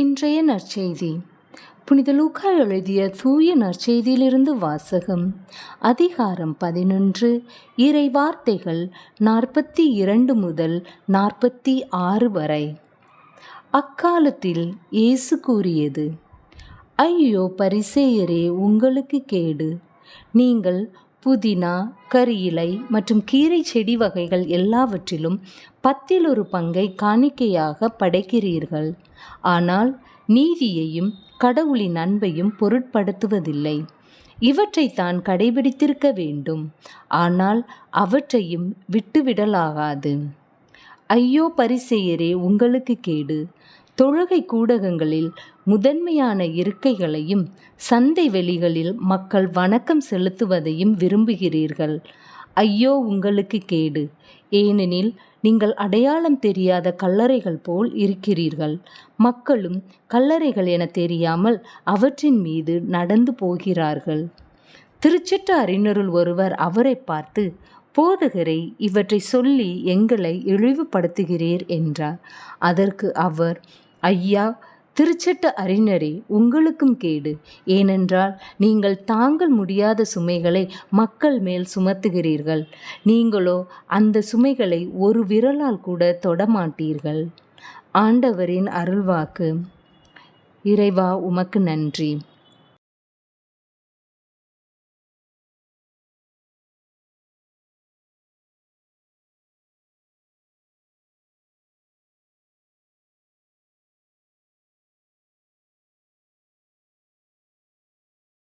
இன்றைய நற்செய்தி. புனித லூக்கா எழுதிய தூய நற்செய்தியிலிருந்து வாசகம். அதிகாரம் பதினொன்று இறை வார்த்தைகள் நாற்பத்தி இரண்டு முதல் நாற்பத்தி ஆறு வரை. அக்காலத்தில் இயேசு கூறியது ஐயோ பரிசேயரே உங்களுக்கு கேடு. நீங்கள் புதினா கரியிலை மற்றும் கீரை செடி வகைகள் எல்லாவற்றிலும் பத்தில் ஒரு பங்கை காணிக்கையாக படைக்கிறீர்கள். ஆனால் நீதியையும் கடவுளின் அன்பையும் பொருட்படுத்துவதில்லை. இவற்றை தான் கடைபிடித்திருக்க வேண்டும். ஆனால் அவற்றையும் விட்டுவிடலாகாது. ஐயோ பரிசெயரே உங்களுக்கு கேடு. தொழுகை கூடகங்களில் முதன்மையான இருக்கைகளையும் சந்தை வெளிகளில் மக்கள் வணக்கம் செலுத்துவதையும் விரும்புகிறீர்கள். ஐயோ உங்களுக்கு கேடு. ஏனெனில் நீங்கள் அடையாளம் தெரியாத கல்லறைகள் போல் இருக்கிறீர்கள். மக்களும் கல்லறைகள் என தெரியாமல் அவற்றின் மீது நடந்து போகிறார்கள். திருச்சிட்ட அறிஞருள் ஒருவர் அவரை பார்த்து போதகரை இவற்றை சொல்லி எங்களை இழிவுபடுத்துகிறீர் என்றார். அதற்கு அவர் ஐயா திருச்சட்ட அறிஞரே உங்களுக்கும் கேடு. ஏனென்றால் நீங்கள் தாங்கள் முடியாத சுமைகளை மக்கள் மேல் சுமத்துகிறீர்கள். நீங்களோ அந்த சுமைகளை ஒரு விரலால் கூட தொடமாட்டீர்கள். ஆண்டவரின் அருள்வாக்கு. இறைவா உமக்கு நன்றி.